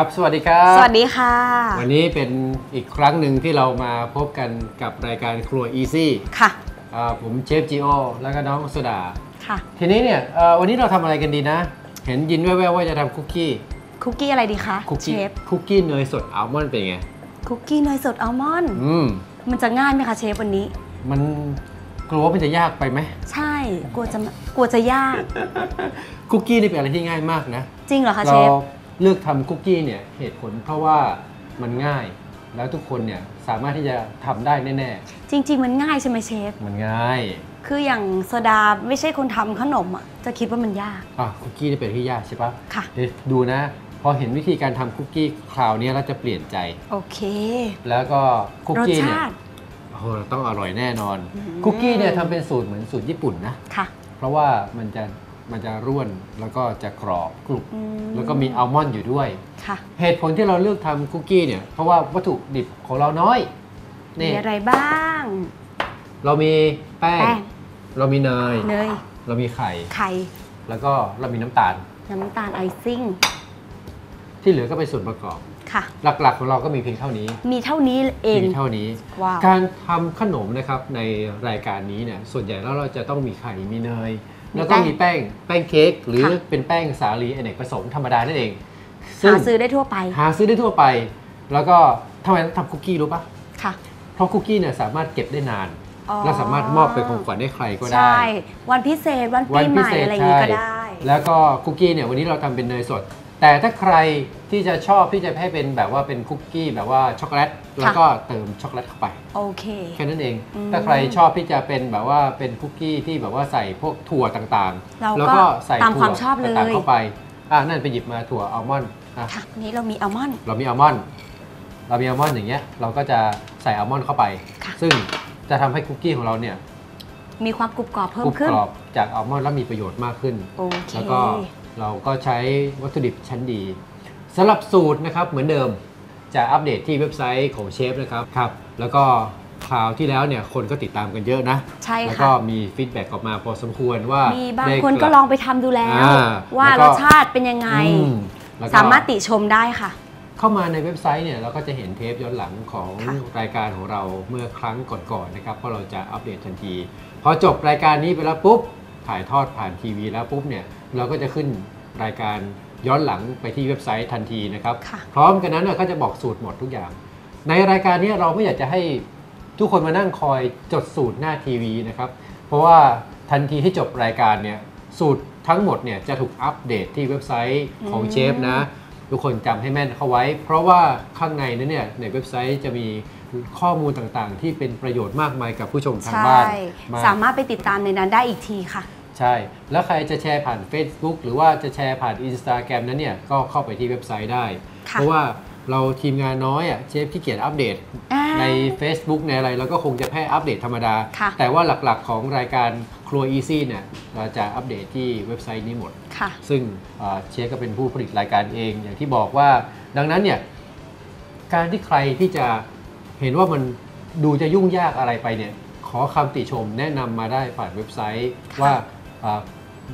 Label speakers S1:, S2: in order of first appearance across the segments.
S1: ครับ สวัสดีครับ
S2: สวัสดีค่ะ
S1: วันนี้เป็นอีกครั้งหนึ่งที่เรามาพบกันกับรายการครัว Easy
S2: ค่ะ
S1: อ่าผมเชฟจีโอแล้วก็น้องสุดา
S2: ค่ะ
S1: ทีนี้เนี่ยเอ่อวันนี้เราทำอะไรกันดีนะ เห็นยินแว่วๆว่าจะทำคุกกี้
S2: คุกกี้อะไรดีคะ
S1: คุก
S2: เช
S1: กี้
S2: ฟ
S1: คุกกี้เนยสดอัลมอนด์เป็นไง
S2: คุกกี้เนยสดอัลมอนด์
S1: อืม
S2: มันจะง่ายไหมคะเชฟวันนี้
S1: มันกลัวว่ามันจะยากไปไหม
S2: ใช่ กลัวจะกลัวจะยาก
S1: คุกกี้นี่เป็นอะไรที่ง่ายมากนะ
S2: จริงเหรอคะเช
S1: เรา
S2: ฟ
S1: เลือกทำคุกกี้เนี่ยเหตุผลเพราะว่ามันง่าย แล้วทุกคนเนี่ยสามารถที่จะทำได้แน่
S2: จริง ๆ มันง่ายใช่ไหมเชฟ
S1: ๆ มันง่าย
S2: คืออย่างโซดาไม่ใช่คนทำขนมอะจะคิดว่ามันยาก
S1: อะคุกกี้นี่เป็นที่ยากใช่ปะ
S2: ค่ะ
S1: เดี๋ยวดูนะ พอเห็นวิธีการทำคุกกี้คราวนี้เราจะเปลี่ยนใจ
S2: โอเค
S1: แล้วก็คุก
S2: รส
S1: กี้เนี่ย
S2: ชาติ
S1: โอ้โหต้องอร่อยแน่นอน
S2: อืม
S1: คุกกี้เนี่ยทำเป็นสูตรเหมือนสูตรญี่ปุ่นนะ
S2: ค่ะ
S1: เพราะว่ามันจะ มันจะร่วนแล้วก็จะกรอบกรุบ
S2: อืม
S1: แล้วก็มีอัลมอนด์อยู่ด้วย
S2: ค่ะ
S1: เหตุผลที่เราเลือกทำคุกกี้เนี่ยเพราะว่าวัตถุดิบของเราน้อย
S2: มี
S1: นี่
S2: อะไรบ้าง
S1: เรามีแป้ง
S2: แป้ง
S1: เรามีเนย
S2: เนย
S1: เรามีไข่
S2: ไข่
S1: แล้วก็เรามีน้ำตาล
S2: น้ำตาลไอซิ่ง
S1: ที่เหลือก็เป็นส่วนประกอบ
S2: ค่ะ
S1: หลักๆของเราก็มีเพียงเท่านี้
S2: มีเท่านี้เอง
S1: มีเท่านี้
S2: ว้าว
S1: การทำขนมนะครับในรายการนี้เนี่ยส่วนใหญ่แล้วเราจะต้องมีไข่มีเนย แล้วก็มีแป้งแป้งเค้กหรือเป็นแป้งสาลีอเนกประสงค์ธรรมดานั่นเอง
S2: หาซื้อได้ทั่วไป
S1: หาซื้อได้ทั่วไป แล้วก็ทำไมต้องทำคุกกี้รู้ปะ
S2: ค่ะ
S1: เพราะคุกกี้เนี่ยสามารถเก็บได้นาน
S2: อ๋อ
S1: และสามารถมอบเป็นของขวัญให้ใครก็ได้
S2: ใช่วันพิเศษวัน
S1: วั
S2: ปี
S1: น
S2: ให
S1: พิ
S2: ม่
S1: เศษ
S2: อะไรอย่างงี้
S1: ใช่
S2: ก็ได้
S1: แล้วก็คุกกี้เนี่ยวันนี้เราทำเป็นเนยสด แต่ถ้าใครที่จะชอบที่จะให้เป็นแบบว่าเป็นคุกกี้แบบว่าช็อกโกแลตแล้วก็เติมช็อกโกแลตเข้าไป
S2: โอเค
S1: แค่นั้นเอง
S2: อืม
S1: ถ้าใครชอบที่จะเป็นแบบว่าเป็นคุกกี้ที่แบบว่าใส่พวกถั่วต่าง
S2: เรา
S1: ๆแล้ว
S2: ก็
S1: ก็ใส่
S2: ตาม
S1: ถั่
S2: ความชอบเลย
S1: ต่างๆเข้าไปอ่านั่นไปหยิบมาถั่วอัลมอนด์อะ
S2: ค่ะวันนี้เรามีอัลมอนด์
S1: เรามีอัลมอนด์เรามีอัลมอนด์อย่างเงี้ยเราก็จะใส่อัลมอนด์เข้าไป
S2: ค่ะ
S1: ซึ่งจะทำให้คุกกี้ของเราเนี่ย
S2: มีความกรุบกรอบเพิ่
S1: ก
S2: ม
S1: รุบ
S2: ขึ้น
S1: กรอบจากอัลมอนด์แล้วมีประโยชน์มากขึ้น
S2: โอเค
S1: แล้วก็ เราก็ใช้วัตถุดิบชั้นดีสำหรับสูตรนะครับเหมือนเดิมจะอัปเดตที่เว็บไซต์ของเชฟนะครับครับแล้วก็คราวที่แล้วเนี่ยคนก็ติดตามกันเยอะนะ
S2: ใช่
S1: แล้ว
S2: ค่ะ
S1: ก็มีฟีดแบ็กออกมาพอสมควรว่า
S2: มีบาง
S1: ได้
S2: คนก็ลองไปทำดูแล้ว
S1: อ่า
S2: ว่า
S1: แล้วก็
S2: รสชาติเป็นยังไง
S1: อืมแล้วก็
S2: สามารถติชมได้ค่ะ
S1: เข้ามาในเว็บไซต์เนี่ยเราก็จะเห็นเทปย้อนหลังของ
S2: ค่ะ
S1: รายการของเราเมื่อครั้งก่อนๆนะครับเพราะเราจะอัปเดตทันที พอจบรายการนี้ไปแล้วปุ๊บถ่ายทอดผ่านทีวีแล้วปุ๊บเนี่ย เราก็จะขึ้นรายการย้อนหลังไปที่เว็บไซต์ทันทีนะครับ
S2: ค่ะ
S1: พร้อมกันนั้นน่ะก็จะบอกสูตรหมดทุกอย่าง ในรายการนี้เราไม่อยากจะให้ทุกคนมานั่งคอยจดสูตรหน้าทีวีนะครับ เพราะว่าทันทีที่จบรายการเนี่ยสูตรทั้งหมดเนี่ยจะถูกอัปเดตที่เว็บไซต์ของ
S2: อืม
S1: เชฟนะ ทุกคนจำให้แม่นเข้าไว้ เพราะว่าข้างในนั้นเนี่ยในเว็บไซต์จะมีข้อมูลต่างๆ ที่เป็นประโยชน์มากมายกับผู้ชมทาง
S2: ใช่
S1: บ้านมาก
S2: สามารถไปติดตามในนั้นได้อีกทีค่ะ
S1: ใช่ แล้วใครจะแชร์ผ่าน Facebook หรือว่าจะแชร์ผ่าน Instagram นั้นเนี่ย ก็เข้าไปที่เว็บไซต์ได้
S2: ค่ะ
S1: เพราะว่าเราทีมงานน้อยอะเชฟที่เกียจอัปเดต
S2: อ่า
S1: ใน Facebook ในอะไรเราก็คงจะแค่อัปเดตธรรมดา
S2: ค่ะ
S1: แต่ว่าหลักๆของรายการครัว Easy เนี่ยเราจะอัปเดตที่เว็บไซต์นี้หมด
S2: ค่ะ
S1: ซึ่งเอ่อเชฟก็เป็นผู้ผลิตรายการเอง อย่างที่บอกว่า ดังนั้นเนี่ยการที่ใครที่จะเห็นว่ามันดูจะยุ่งยากอะไรไปเนี่ยขอคำติชมแนะนำมาได้ผ่านเว็บไซต์
S2: ค่ะ
S1: ว่าเอ่อ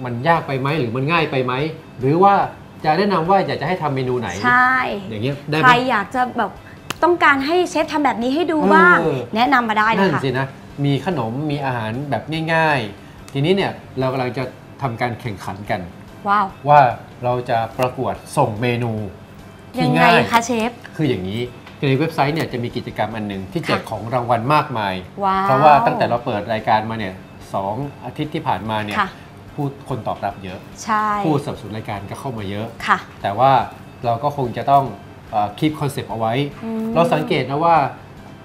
S1: มันยากไปไหมหรือมันง่ายไปไหม หรือว่าจะแนะนำว่าอยากจะให้ทำเมนูไหน
S2: ใช่
S1: อย่างเงี้ยได้ไห
S2: ใค
S1: ม
S2: รอยากจะแบบต้องการให้เชฟทำแบบนี้ให้ดูบ้าง
S1: เออ
S2: แนะนำมาได้เล
S1: นั่
S2: ย
S1: น
S2: ค่ะ
S1: สินะมีขนมมีอาหารแบบง่าย ๆ ทีนี้เนี่ยเรากำลังจะทำการแข่งขันกัน
S2: ว้าว
S1: ว่าเราจะประกวดส่งเมนู
S2: ยั
S1: ที่
S2: งไง
S1: ง่าย
S2: คะเชฟ
S1: คืออย่างนี้คือในเว็บไซต์เนี่ยจะมีกิจกรรมอันหนึ่งที่แจก
S2: ค่ะ
S1: ของรางวัลมากมาย
S2: ว้าว
S1: เพราะว่าตั้งแต่เราเปิดรายการมาเนี่ย สองอาทิตย์ที่ผ่านมาเนี่ย
S2: ค่ะ
S1: ผู้คนตอบรับเยอะ
S2: ใช่
S1: ผู้สนับสนุนรายการก็เข้ามาเยอะ
S2: ค่ะ
S1: แต่ว่าเราก็คงจะต้องคีปคอนเซปต์เอาไว้
S2: อืม
S1: เราสังเกตนะว่า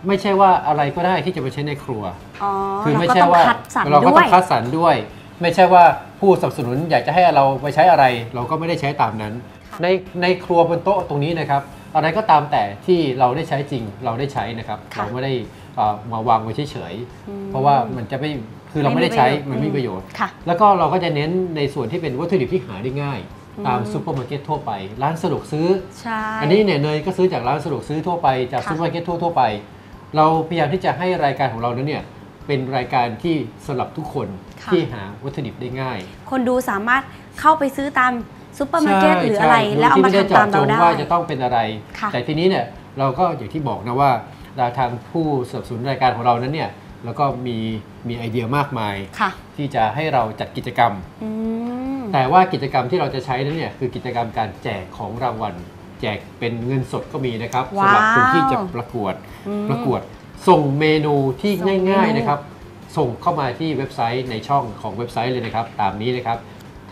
S1: ไม่ใช่ว่าอะไรก็ได้ที่จะไปใช้ในครัว
S2: อ๋อ
S1: คือไม่
S2: เราก็
S1: ใช่
S2: ต้อง
S1: ว่า
S2: คัดสรร
S1: เราก็
S2: ด้
S1: ต้
S2: ว
S1: อย งคัดสรรด้วย ไม่ใช่ว่าผู้สนับสนุนอยากจะให้เราไปใช้อะไร เราก็ไม่ได้ใช้ตามนั้น
S2: ค่ะ
S1: ในในครัวบนโต๊ะตรงนี้นะครับ อะไรก็ตามแต่ที่เราได้ใช้จริงเราได้ใช้นะครับ
S2: ค่ะ
S1: เราไม่ได้เอ่อมาวางไว้เฉย
S2: อืม
S1: ๆเพราะว่ามันจะไม่ คือเราไม่ได้ใช้มันไม่มีประโยชน์
S2: ค่ะ
S1: แล้วก็เราก็จะเน้นในส่วนที่เป็นวัตถุดิบที่หาได้ง่าย
S2: อืม
S1: ตามซูเปอร์มาร์เก็ตทั่วไป ร้านสะดวกซื้อ
S2: ใช่
S1: อันนี้เนี่ยเนยก็ซื้อจากร้านสะดวกซื้อทั่วไปจาก
S2: ค่ะ
S1: ซูเปอร์มาร์เก็ตทั่วๆไป เราพยายามที่จะให้รายการของเรานั้นเนี่ยเป็นรายการที่สำหรับทุกคน
S2: ค่ะ
S1: ที่หาวัตถุดิบได้ง่าย
S2: คนดูสามารถเข้าไปซื้อตามซูเปอร์มาร์เก็ต
S1: ใช่
S2: หรืออะไร
S1: ใช่
S2: แล้วเอามา
S1: โดยที่
S2: ทำตาม
S1: ไได้
S2: เรา
S1: เจาะจง
S2: ได้
S1: ว่าจะต้องเป็นอะไร
S2: ค่ะ
S1: แต่ทีนี้เนี่ยเราก็อย่างที่บอกนะว่าทางผู้สนับสนุนรายการของเรานั้นเนี่ย แล้วก็มีมีไอเดียมากมาย
S2: ค่ะ
S1: ที่จะให้เราจัดกิจกรรม
S2: อืม
S1: แต่ว่ากิจกรรมที่เราจะใช้นั้นเนี่ยคือกิจกรรมการแจกของรางวัล แจกเป็นเงินสดก็มีนะครับ
S2: ว้าว
S1: สำหรับคนที่จะประกวด
S2: อืม
S1: ประกวด ส่งเมนูที่
S2: ส่งเมนู
S1: ง่าย ๆนะครับ ส่งเข้ามาที่เว็บไซต์ในช่องของเว็บไซต์เลยนะครับ ตามนี้นะครับ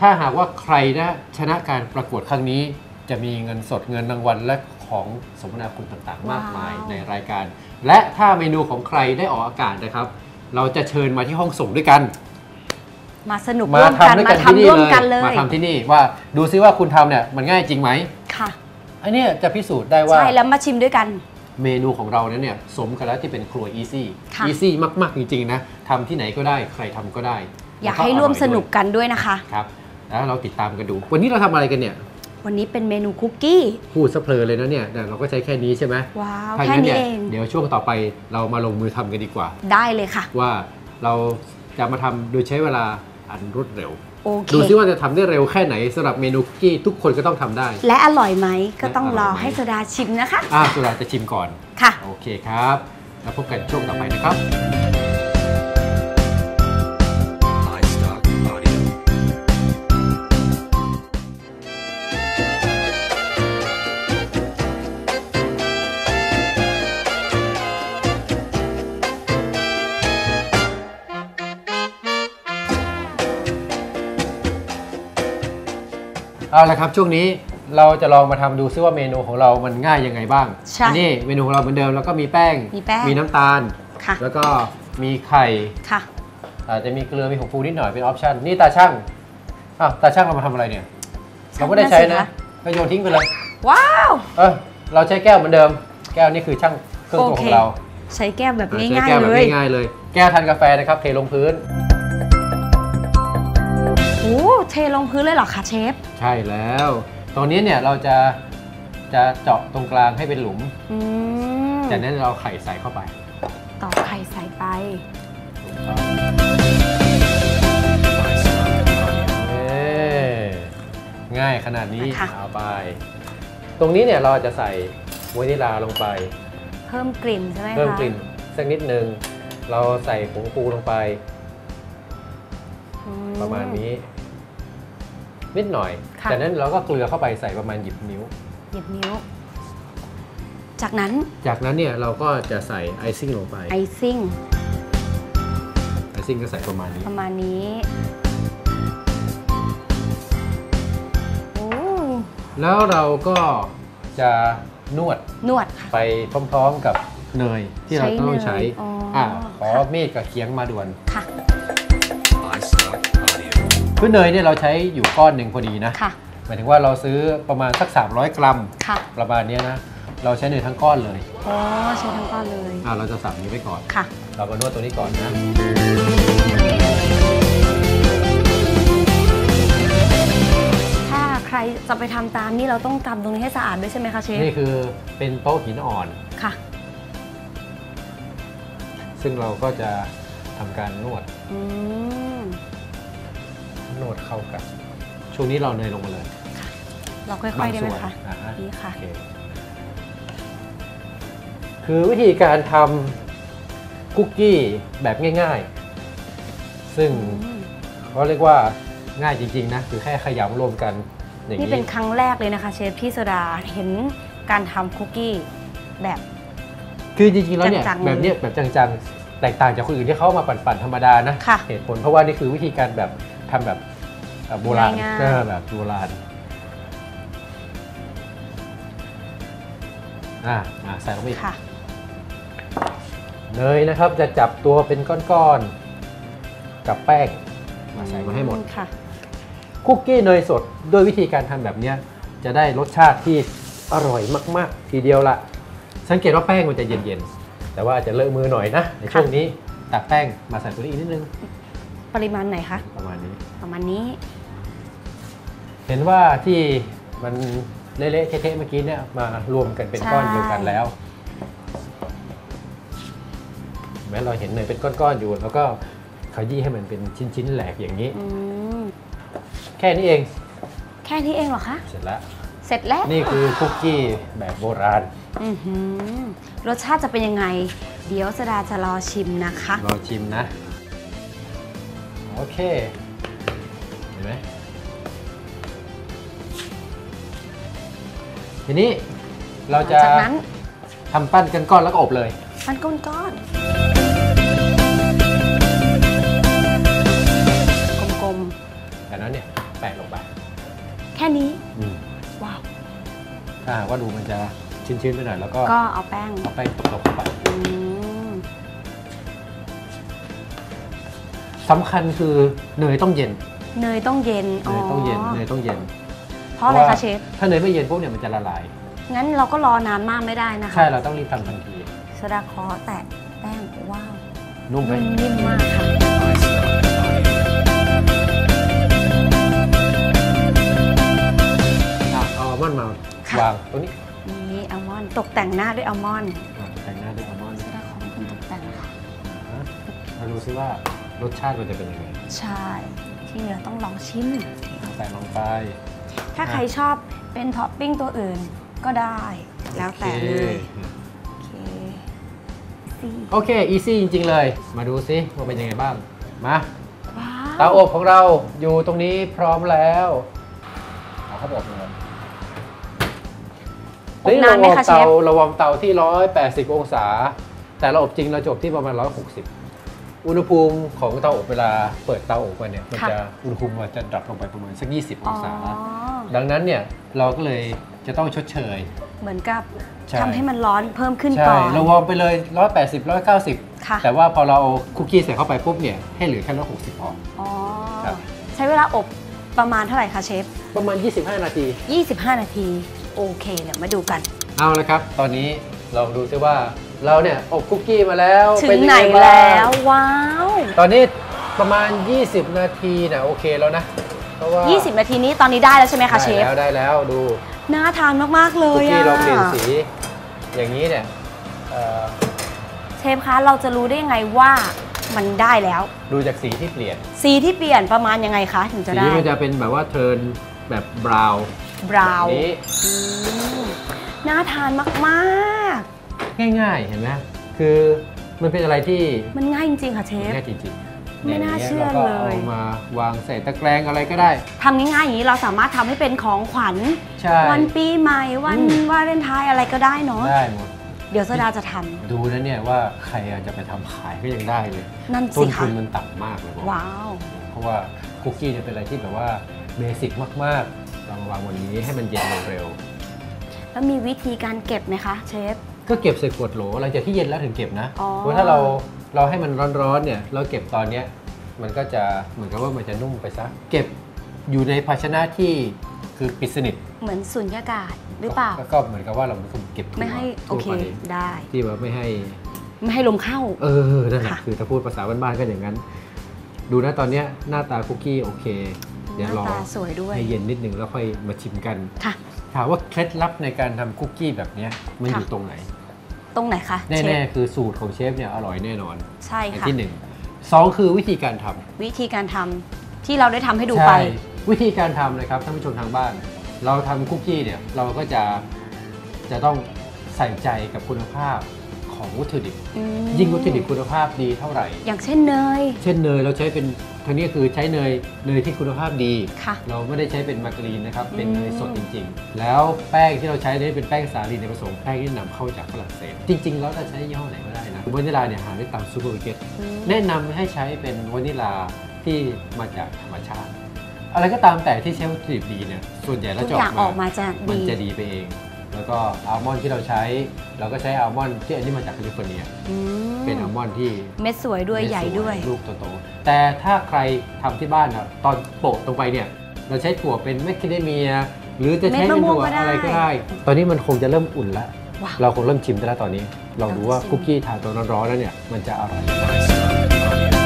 S1: ถ้าหากว่าใครนะชนะการประกวดครั้งนี้ จะมีเงินสดเงินรางวัลและ ของสมนาคุณต่างๆ มากมาย
S2: ว้าว
S1: ในรายการ และถ้าเมนูของใครได้ออกอากาศนะครับ เราจะเชิญมาที่ห้องส่งด้วยกัน
S2: มาสนุก
S1: มา
S2: ร่วมกัน
S1: ทำด้วย
S2: มา
S1: กันที่
S2: ทำ
S1: นี่
S2: ร่วม
S1: เลย
S2: กันเลย
S1: มาทำที่นี่ว่าดูซิว่าคุณทำเนี่ยมันง่ายจริงไหม
S2: ค่ะ
S1: อันเนี้ยจะพิสูจน์ได้ว่า
S2: ใช่แล้วมาชิมด้วยกัน
S1: เมนูของเรานั้นเนี่ยสมกับแล้วที่เป็นครัวอีซี่
S2: ค่ะ
S1: อีซี่มาก ๆ จริง ๆ นะทำที่ไหนก็ได้ใครทำก็ได้
S2: อยาก
S1: แล้
S2: ให้
S1: อ
S2: ร่วม
S1: อย
S2: สนุก
S1: ด้
S2: กันด้วยนะคะ
S1: วยครับ แล้วเราติดตามกันดู วันนี้เราทำอะไรกันเนี่ย
S2: วันนี้เป็นเมนูคุกกี้
S1: พูดสะเพลอเลยนะเนี่ยแต่เราก็ใช้แค่นี้ใช่ไหม
S2: ว้าว
S1: ถ้า
S2: แค่
S1: งั้น
S2: นี้
S1: เนี่ย
S2: เอง
S1: เดี๋ยวช่วงต่อไปเรามาลงมือทำกันดีกว่า
S2: ได้เลยค่ะ
S1: ว่าเราจะมาทำโดยใช้เวลาอันรวดเร็ว
S2: โอเค
S1: ดูซิว่าจะทำได้เร็วแค่ไหนสำหรับเมนูคุกกี้ทุกคนก็ต้องทำได้
S2: และอร่อยไหมก็ต้องรอ
S1: และอร่อยไหม
S2: ให้โซดาชิมนะคะ
S1: อ่าสุราจะชิมก่อน
S2: ค่ะ
S1: โอเคครับ แล้วพบกันช่วงต่อไปนะครับ เอาละครับช่วงนี้เราจะลองมาทำดูซิว่าเมนูของเรามันง่ายยังไงบ้าง
S2: ใช่
S1: อันี้เมนูของเราเหมือนเดิมแล้วก็มีแป้ง
S2: มีแป้ง
S1: น้ำตาล
S2: ค่ะ
S1: แล้วก็มีไข่
S2: ค่ะ
S1: อาจจะมีเกลือมีผงฟูนิดหน่อยเป็นออปชั่น นี่ตาช่างอ้าวตาช่างเรามาทำอะไรเนี่ย เราก็ได้ใช้
S2: นั่นสิ
S1: นะ
S2: คะ
S1: ก็โยนทิ้งไปเลย
S2: ว้าว
S1: เออเราใช้แก้วเหมือนเดิม แก้วนี่คือช่างเครื่องตัวของเรา
S2: ใช้แก้วแบบ
S1: อ่า
S2: ง่าย
S1: ใช้แก้ว
S2: ๆ
S1: แบ
S2: เล
S1: บ
S2: ย
S1: ง่ายๆเลย แก้วทานกาแฟนะครับเทลงพื้น
S2: โอ้ เทลงพื้นเลยเหรอคะเชฟ
S1: ใช่แล้ว ตรงนี้เนี่ยเราจะจะเจาะตรงกลางให้เป็นหลุม
S2: อืม
S1: จากนั้นเราเอาไข่ใส่เข้าไป
S2: ตอกไข่ใส่ไป
S1: ถูกต้อง
S3: iStock Audio.
S1: เอ้ง่ายขนาดนี้
S2: นะคะ
S1: เอาไป ตรงนี้เนี่ยเราจะใส่วานิลาลงไป
S2: เพิ่มกลิ่นใช่ไหมคะ
S1: เพิ่มกลิ่นสักนิดนึง เราใส่ผงฟูลงไป
S2: อื
S1: ประมาณนี้ นิดหน่อย
S2: ค่ะ
S1: จากนั้นเราก็เกลือเข้าไปใส่ประมาณหยิบนิ้ว
S2: หยิบนิ้ว จากนั้น
S1: จากนั้นเนี่ยเราก็จะใส่ไอซิ่งลงไป
S2: ไอซิ่ง
S1: ไอซิ่งก็ใส่ประมาณนี้
S2: ประมาณนี้โอ้
S1: แล้วเราก็จะนวด
S2: นวดค่ะ
S1: ไปพร้อมๆกับเนยที่เรา
S2: ใช้
S1: ต้องใช้
S2: เนยอ๋ออ่
S1: อะขอ
S2: ค่ะ
S1: มีดกับเคียงมาด่วน คือเนยเนี่ยเราใช้อยู่ก้อนหนึ่งพอดีนะ
S2: ค่ะ
S1: หมายถึงว่าเราซื้อประมาณสัก 300 กรัม
S2: ค่ะ
S1: ประมาณเนี้ยนะ เราใช้เนยทั้งก้อนเลย
S2: โอ้ใช้ทั้งก้อนเลย
S1: อะเราจะสับนี้ไปก่อน
S2: ค่ะ
S1: เรามานวดตัวนี้ก่อนนะ
S2: ถ้าใครจะไปทำตามนี่เราต้องทำตรงนี้ให้สะอาดด้วยใช่ไหมคะเชฟ
S1: นี่คือเป็นโต๊ะหินอ่อน
S2: ค่ะ
S1: ซึ่งเราก็จะทำการนวด
S2: อืม
S1: นวดเข้ากัน ช่วงนี้เราเนยลงมาเลย
S2: เราค่
S1: บา
S2: อย
S1: ง
S2: ๆได้
S1: ส่
S2: ไหม
S1: วน
S2: คะ
S1: อ่าฮะ
S2: นี่ค่ะ
S1: โอเคคือวิธีการทำคุกกี้แบบง่ายๆ ซึ่ง
S2: อืม
S1: เขาเรียกว่าง่ายจริงๆนะคือแค่ขยำรวมกันอย่าง
S2: นี่
S1: นี้
S2: เป็นครั้งแรกเลยนะคะเชฟที่โซดาเห็นการทำคุกกี้แบบ
S1: คือจริงๆแล้วเนี่ย
S2: จังๆ
S1: แบบเนี้ยแบบจังๆ แตกต่างจากคนอื่นที่เขามาปั่นๆธรรมดานะ
S2: ค่ะ
S1: เหตุผลเพราะว่านี่คือวิธีการแบบ ทำแบบเอ่อโบราณ
S2: ง่ายๆ
S1: เออแบบโบราณอ่าอ่าใส่ลงไปอีก
S2: ค่ะ
S1: เนยนะครับจะจับตัวเป็นก้อนๆ กับแป้งมาใส่มาให้หมด
S2: ค่ะ
S1: คุกกี้เนยสดด้วยวิธีการทำแบบเนี้ยจะได้รสชาติที่อร่อยมากๆ ทีเดียวละสังเกตว่าแป้งมันจะเย็นๆ แต่ว่าอาจจะเลอะมือหน่อยนะ ในช่วงนี้ตักแป้งมาใส่ตัวนี้อีกนิดนึง
S2: ปริมาณไหนคะ
S1: ประมาณนี้
S2: ประมาณนี้
S1: เห็นว่าที่มันเละๆเทะๆเมื่อกี้เนี่ยมารวมกันเป็นก้อน
S2: ใช่
S1: เดียวกันแล้ว แม้เราเห็นเนยเป็นก้อนๆอยู่ แล้วก็ขยี้ให้มันเป็นชิ้นๆแหลกอย่างนี้
S2: อืม
S1: แค่นี้เอง
S2: แค่นี้เองเหรอคะ
S1: เสร็จแล้ว
S2: เสร็จแล้ว
S1: นี่คือคุกกี้แบบโบราณ
S2: อือหือรสชาติจะเป็นยังไง เดี๋ยวสดาจะรอชิมนะคะ
S1: รอชิมนะ โอเค เห็นไหมทีนี้เรา
S2: หลัง
S1: จะ
S2: จากนั้น
S1: ทำปั้นกันก้อนแล้วก็อบเลย
S2: มันก้อนๆกลม
S1: จากนั้นเนี่ยแปะลงไป
S2: ๆ แค่นี้
S1: อืม
S2: ว้าว
S1: ถ้าหากว่าดูมันจะชื้นๆไปหน่อยแล้วก็
S2: ก็เอาแป้ง
S1: เอาไปตบๆเข้าไป
S2: อืม
S1: สำคัญคือเนยต้องเย็น
S2: เนยต้องเย็น
S1: เนยต้องเย็นเนยต้องเย็น
S2: เพราะอะไรคะเชฟ
S1: ถ้าเนยไม่เย็นปุ๊บเนี่ยมันจะละลาย
S2: งั้นเราก็รอนานมากไม่ได้นะคะ
S1: ใช่เราต้องรีบทำทันที
S2: สดาขอแตะแป้งว้าว
S1: นุ่มไหม
S2: นุ่มนิ่มมากค่ะ
S1: อะเอาอัลมอนด์มา
S2: ค่ะ
S1: วางตรงนี้
S2: นี่อัลมอนด์ตกแต่งหน้าด้วยอัลมอนด์
S1: อะแต่งหน้าด้วยอัลมอนด์
S2: สดาขอเป็นคนตกแต่งค่ะ
S1: นะมาดูซิว่า รสชาติมันจะเป็นยังไง
S2: ใช่ ที่เหลือต้องลองชิม
S1: ใส่ลงไป
S2: ถ้าใครชอบเป็นท็อปปิ้งตัวอื่นก็ได้ แล้วแต่เลย โอเคสิ
S1: โอเค อีซี่จริง ๆ เลย มาดูซิว่าเป็นยังไงบ้าง มา
S2: ว้า
S1: เตาวอบของเราอยู่ตรงนี้พร้อมแล้วเอาเข้าอบเลย
S2: อบนานไหมคะเช
S1: เตา
S2: ฟ
S1: เราวอร์มเตาที่ 180 องศา แต่เราอบจริงเราจบที่ประมาณ 160 อุณหภูมิของเตาอบเวลาเปิดเตาอบไปเนี่ยมันจะอุณหภูมิมันจะดรอปลงไปประมาณสัก 20 องศา
S2: อ๋อ
S1: ดังนั้นเนี่ยเราก็เลยจะต้องชดเชย
S2: เหมือนกับ
S1: ใช่
S2: ทำให้มันร้อนเพิ่มขึ้น
S1: ใช่
S2: ก่อน
S1: เราวอร์มไปเลย 180 190
S2: ค่ะ
S1: แต่ว่าพอเราเอาคุกกี้ใส่เข้าไปปุ๊บเนี่ยให้เหลือแค่160พอ
S2: อ๋อ
S1: ครับ
S2: ใช้เวลาอบประมาณเท่าไหร่คะเชฟ
S1: ประมาณ 25 นาที
S2: 25 นาที โอเคเดี๋ยวมาดูกัน
S1: เอาละครับ ตอนนี้ลองดูซิว่า เราเนี่ยอบคุกกี้มาแล้ว
S2: ถึ
S1: เป็
S2: ง
S1: ยั
S2: ไหน
S1: บ้าง
S2: แล้วว้าว
S1: ตอนนี้ประมาณ 20 นาทีนะโอเคแล้วนะ เพราะว่า
S2: 20 นาทีนี้ตอนนี้ได้แล้วใช่ไหมคะเชฟ
S1: ได้แล้วได้แล้วดู
S2: น่าทานมากๆเล
S1: คุก
S2: ย
S1: กี้
S2: อะ
S1: เราเปลี่ยนสี อย่างนี้เนี่ยเอ่อ
S2: เชฟคะเราจะรู้ได้ยังไงว่ามันได้แล้ว
S1: ดูจากสีที่เปลี่ยน
S2: สีที่เปลี่ยนประมาณยังไงคะถึงจะ
S1: สี
S2: ได้
S1: มันจะเป็นแบบว่าเทิร์นแบบบราวน์
S2: บราวน์
S1: นี้
S2: อืมน่าทานมาก
S1: ง่าย ๆ เห็นไหมคือมันเป็นอะไรที่
S2: ๆมันง่ายจริงๆค่ะเชฟ
S1: ง่ายจริงๆ
S2: ไม่น่า
S1: ย่งงี้ย
S2: เชื่อ
S1: ราก็
S2: เลย
S1: เอามาวางใส่ตะแกรงอะไรก็ได้
S2: ทำง่ายๆอย่างนี้เราสามารถทำให้เป็นของขวัญ
S1: ใช่
S2: วันปีใหม่วัน
S1: อืม
S2: วาเลนไทน์อะไรก็ได้เนาะ
S1: ได้หมด
S2: เดี๋ยวสดาจะทำ
S1: ดูนะเนี่ยว่าใครจะไปทำขายก็ยังได้เลย
S2: นั่น
S1: ต้
S2: สิ
S1: น
S2: คะ
S1: ทุนมันต่ำมากเลยบอก
S2: ว้าว
S1: เพราะว่าคุกกี้เนี่ยเป็นอะไรที่แบบว่าเบสิกมากๆเรามาวางวันนี้ให้มันเย็นเร็ว
S2: แล้วมีวิธีการเก็บไหมคะเชฟ
S1: ๆ ก็เก็บใส่ขวดโหลหลังจากที่เย็นแล้วถึงเก็บนะ
S2: อ๋อ
S1: เพราะถ้าเราเราให้มันร้อนๆเนี่ยเราเก็บตอนเนี้ยมันก็จะเหมือนกับว่ามันจะนุ่มไปซะเก็บอยู่ในภาชนะที่คือปิดสนิท
S2: เหมือนสุญญากาศหรือเปล่า
S1: ก็ก็เหมือนกับว่าเราเป็นคนเก็บถั่ว
S2: ไม่ให้โอ
S1: ทั่ว
S2: เค
S1: ไป
S2: ได้
S1: ที่ว่าไม่ให้
S2: ไม่ให้ลมเข้า
S1: เออนั่นแหละ
S2: ค่ะ
S1: คือถ้าพูดภาษาบ้านๆก็อย่างนั้น ดูนะตอนเนี้ยหน้าตาคุกกี้โอเค
S2: ห
S1: เดี๋ยว
S2: น้าร
S1: อ
S2: ตาสวยด้วย
S1: ให้เย็นนิดนึงแล้วค่อยมาชิมกัน
S2: ค่ะ
S1: ถามว่าเคล็ดลับในการทำคุกกี้แบบเนี้ยมันอยู่
S2: ค่ะ
S1: ตรงไหน
S2: ตรงไหนคะเช
S1: แน่
S2: ฟ
S1: ๆคือสูตรของเชฟเนี่ยอร่อยแน่นอน
S2: ใช่
S1: อัน
S2: ค่ะ
S1: ที่หนึ่งสองคือวิธีการทำ
S2: วิธีการทำที่เราได้ทำให้ดูไป
S1: ใช่วิธีการทำนะครับท่านผู้ชมทางบ้าน เราทำคุกกี้เนี่ยเราก็จะจะต้องใส่ใจกับคุณภาพ ของวัตถุดิบ
S2: อืม
S1: ยิ่งวัตถุดิบคุณภาพดีเท่าไหร่
S2: อย่างเช่นเนย
S1: เช่นเนยเราใช้เป็นทางนี้คือใช้เนยเนยที่คุณภาพดี
S2: ค่ะ
S1: เราไม่ได้ใช้เป็นมาการีนนะครับ เป็น
S2: อืม
S1: เนยสดจริง ๆ แล้วแป้งที่เราใช้นี่เป็นแป้งสาลีในผสมแป้งที่นำเข้าจากฝรั่งเศส จริงๆ แล้วจะใช้ยี่ห้อไหนก็ได้นะวานิลาเนี่ยหาได้ตามซูเปอร์มาร์เก็ต
S2: อืม
S1: แนะนำให้ใช้เป็นวานิลาที่มาจากธรรมชาติ อะไรก็ตามแต่ที่ใช้วัตถุดิบดีเนี่ยส่วนใหญ่แล้ว
S2: ทุก
S1: จะ
S2: อย่างออกมาจะ
S1: มัน
S2: ดี
S1: จะดีไปเอง แล้วก็อัลมอนด์ที่เราใช้ เราก็ใช้อัลมอนด์ที่อันนี้มาจากแคลิฟอร์เนีย
S2: อืม
S1: เป็นอัลมอนด์ที่
S2: เม็ดสวยด้วยใหญ่ด้วย
S1: ลูกโตๆแต่ถ้าใครทำที่บ้านนะตอนโปะลงไปเนี่ยเราใช้ถั่วเป็นแมคคาเดเมีย หรือจะใช้
S2: เม็ด
S1: เป็น
S2: มะม่วง
S1: ถั่ว
S2: ก็ได้
S1: อะไรก็ได้ ตอนนี้มันคงจะเริ่มอุ่นแล้ว
S2: ว้าว
S1: เราคงเริ่มชิมได้แล้วตอนนี้ ลองดูว่า
S2: เราจะชิม
S1: คุกกี้ทานตัวร้อนๆแล้วเนี่ยมันจะอร่อย
S3: My Stock Audio.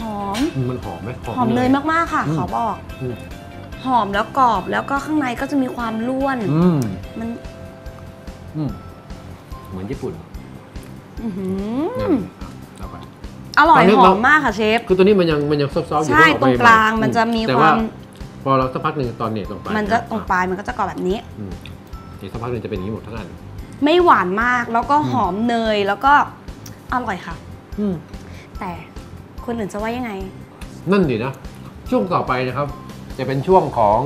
S2: หอม
S1: อืมมันหอมไหม
S2: หอมเนยมากๆค่ะ
S1: อืม
S2: ขอบอก
S1: อืม
S2: หอมแล้วกรอบแล้วก็ข้างในก็จะมีความร่วน
S1: อืม
S2: มัน
S1: อืมเหมือนญี่ปุ่น
S2: อื้อหื
S1: เนี่
S2: อย
S1: เอาไป
S2: อร่อย
S1: ตอนนี้
S2: หอ
S1: เรา
S2: มมากค่ะเชฟ
S1: คือตัวนี้มันยังมันยังซอฟต์ๆอยู่
S2: ใช่
S1: ออ
S2: ตรง
S1: ใหม่ๆ
S2: กลางมันจะมี
S1: แต่
S2: ความ
S1: พอเราสักพักหนึ่งตอนเนี่ยตรงปลาย
S2: มันจะตรงปลายมันก็จะกรอบแบบนี้
S1: อืมเดี๋ยวสักพักหนึ่งจะเป็นอย่างนี้หมดทั้งอัน
S2: ไม่หวานมากแล้วก็หอมเนยแล้วก็อร่อยค่ะ
S1: อืม
S2: แต่คนอื่นจะว่ายังไง
S1: นั่นดีนะ ช่วงต่อไปนะครับ จะเป็นช่วงของ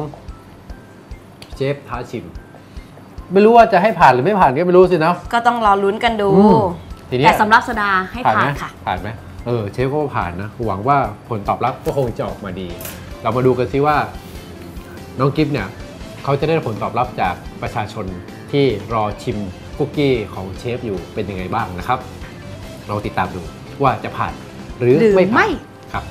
S1: เชฟท้าชิม ไม่รู้ว่าจะให้ผ่านหรือไม่ผ่านก็ไม่รู้สินะ
S2: ก็ต้องรอลุ้นกันดู
S1: อืมทีเนี้ย
S2: แต่สำหรับสดาให้
S1: ผ่าน
S2: ผ่า
S1: ไหม
S2: นค่ะ
S1: ผ่านไหมเออเชฟก็ผ่านนะ หวังว่าผลตอบรับก็คงจะออกมาดี เรามาดูกันซิว่า น้องกิฟต์เนี่ยเขาจะได้ผลตอบรับจากประชาชนที่รอชิมคุกกี้ของเชฟอยู่เป็นยังไงบ้างนะครับ เราติดตามดูว่าจะผ่านหรือ
S2: หรือ
S1: ไม่ผ่า
S2: ไม่
S1: นครับ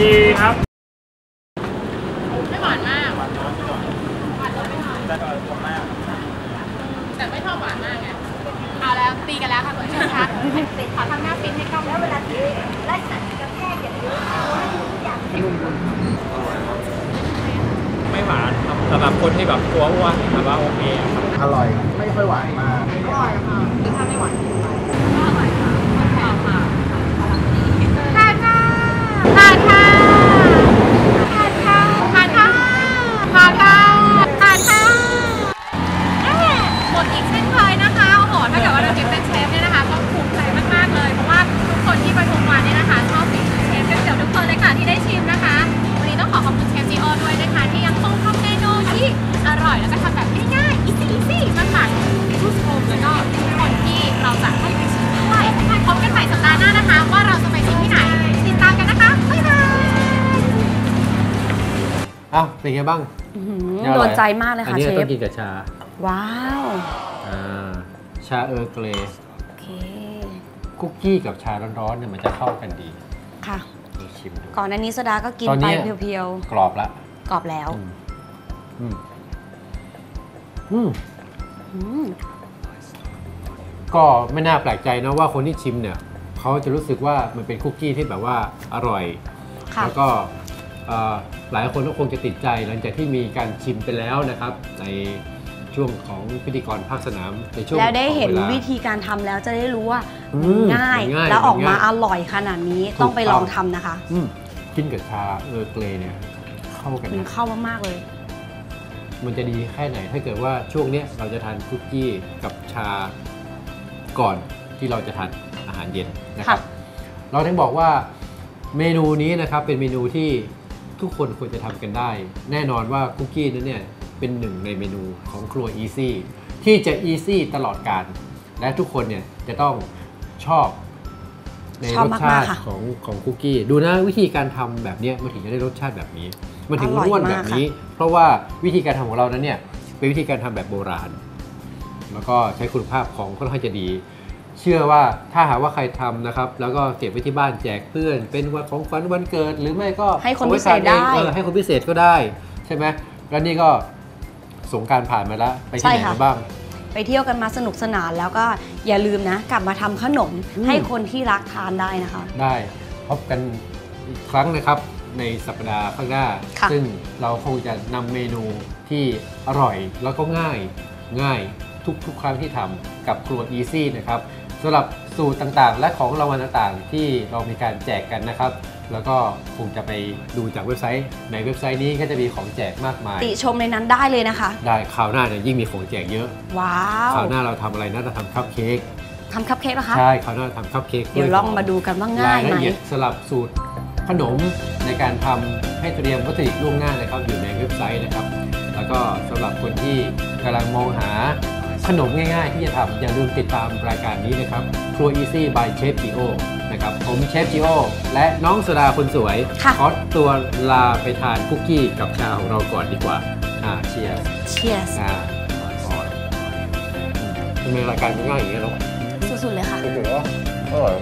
S4: ดีครับ ไม่หวานมากหวานน้อยหวานน้อยไม่หวาน
S5: แต่ก็ผมมาก
S4: แต่ไม่ชอบหวานมากไงเอาแล้วตีกันแล้วค่ะคุณผู้ชมคะขอทำหน้าปิ้นให้กล้องแล้วเวลาตีไล่สันกระแทกอย่างนี้
S5: ไม่หวานครับสำหรับคนที่แบบกลัวอ้วนแต่ว่าโอเคครับ
S6: อร่อยไม่ค่อยหวานมาก
S1: เป็นไงบ้าง
S2: อื้อหือ
S1: อร่อย
S2: โดนใจมากเลย
S1: อัน
S2: ค่ะ
S1: นี้
S2: เช
S1: ต้อ
S2: ฟ
S1: งกินกับชา
S2: ว้าว
S1: อ่าชาเออร์เกรย์
S2: โอเค
S1: คุกกี้กับชาร้อนๆเนี่ยมันจะเข้ากันดี
S2: ค่ะ
S1: ลองชิมดู
S2: ก่อนหน้านี้สดาก็กิน
S1: ตอน
S2: ไป
S1: นี้
S2: เพียว
S1: กรอบละ
S2: ๆกรอบแล้ว
S1: อืมอืมอืม
S2: อืม
S1: ก็ไม่น่าแปลกใจนะว่าคนที่ชิมเนี่ยเขาจะรู้สึกว่ามันเป็นคุกกี้ที่แบบว่าอร่อย
S2: ค่ะ
S1: แล้วก็เอ่อ หลายคนก็คงจะติดใจหลังจากที่มีการชิมไปแล้วนะครับ ในช่วงของพิธีกรภาคสนามในช่วง
S2: แล้วได้เห็น
S1: ของลา
S2: วิธีการทำแล้วจะได้รู้ว่า
S1: อื
S2: มัน
S1: ม
S2: ง่าย
S1: มันง่าย
S2: แล้วออก
S1: มัน
S2: มา
S1: ง่าย
S2: อร่อยขนาดนี้
S1: ถูก
S2: ต้องไป
S1: ต้อง
S2: ลองทำนะคะ
S1: อืมกินกับชาเออร์เกรย์เนี่ยเข้ากัน
S2: มัน
S1: นะ
S2: เข้ามากๆเลย
S1: มันจะดีแค่ไหนถ้าเกิดว่าช่วงเนี้ยเราจะทานคุกกี้กับชาก่อนที่เราจะทานอาหารเย็นนะครับ เราถึงบอกว่าเมนูนี้นะครับเป็นเมนูที่ ทุกคนควรจะทำกันได้ แน่นอนว่าคุกกี้นั้นเนี่ยเป็นหนึ่งในเมนูของครัว Easy ที่จะ Easy ตลอดการ และทุกคนเนี่ยจะต้องชอบใน
S2: ชอ
S1: ร
S2: บ
S1: ส
S2: มาก
S1: ชาติ
S2: ๆค่ะ
S1: ของของคุกกี้ ดูนะวิธีการทำแบบเนี้ยมันถึงจะได้รสชาติแบบนี้ มันถึง
S2: อร่อย
S1: ร่วน
S2: มาก
S1: แบบนี้ เพราะว่าวิธีการทำของเรานั้นเนี่ยเป็นวิธีการทำแบบโบราณ แล้วก็ใช้คุณภาพของค่อนข้างจะดี เชื่อว่าถ้าหากว่าใครทำนะครับ แล้วก็เก็บไว้ที่บ้านแจกเพื่อน เป็นวันของขวัญวันเกิด หรือไม่ก็
S2: ให้คน
S1: อาว้
S2: พิเศษได้
S1: ทานองเออให้คนพิเศษก็ได้ ใช่ไหมแล้วนี่ก็สงกรารผ่านมาแล้ว ไปที่ไหนมาบ้าง
S2: ไปเที่ยวกันมาสนุกสนานแล้วก็อย่าลืมนะ กลับมาทำขนม
S1: อืม
S2: ให้คนที่รักทานได้นะคะ
S1: ได้พบกันอีกครั้งนะครับในสัปดาห์ข้างหน้า
S2: ค่ะ
S1: ซึ่งเราคงจะนำเมนูที่อร่อยแล้วก็ง่ายง่ายทุกๆครั้งที่ทำกับครัว Easy นะครับ สำหรับสูตรต่างๆ และของรางวัลต่างๆ ที่เรามีการแจกกันนะครับ แล้วก็คงจะไปดูจากเว็บไซต์ ในเว็บไซต์นี้ก็จะมีของแจกมากมาย
S2: ติชมในนั้นได้เลยนะคะ
S1: ได้คราวหน้าเนี่ยยิ่งมีของแจกเยอะ
S2: ว้าว
S1: คราวหน้าเราทำอะไรนะเราทำคัพเค้ก
S2: ทำคัพเค้กนะคะ
S1: ใช่คราวหน้าทำคัพเค้ก
S2: เดี๋ยวลองมาดูกันว่าง่ายไหม
S1: รายละเอียดสลับสูตรขนมในการทำให้เตรียมวัตถุดิบล่วงหน้านะครับ อยู่ในเว็บไซต์นะครับ แล้วก็สำหรับคนที่กำลังมองหา ขนมง่ายๆ ที่จะทำอย่าลืมติดตามรายการนี้นะครับครัว Easy by Chef Gio นะครับผมเชฟ Gio และน้องสดาคนสวย
S2: ค่ะ
S1: ขอตัวลาไปทานคุกกี้กับชาของเราก่อนดีกว่าอ่าเชียร์
S2: Cheers
S1: อ่าพอทำไมรายการมันง่ายอย่างนี้ยเนาะ
S2: สุดๆเลยค่ะ
S1: โอ้โหอร่อย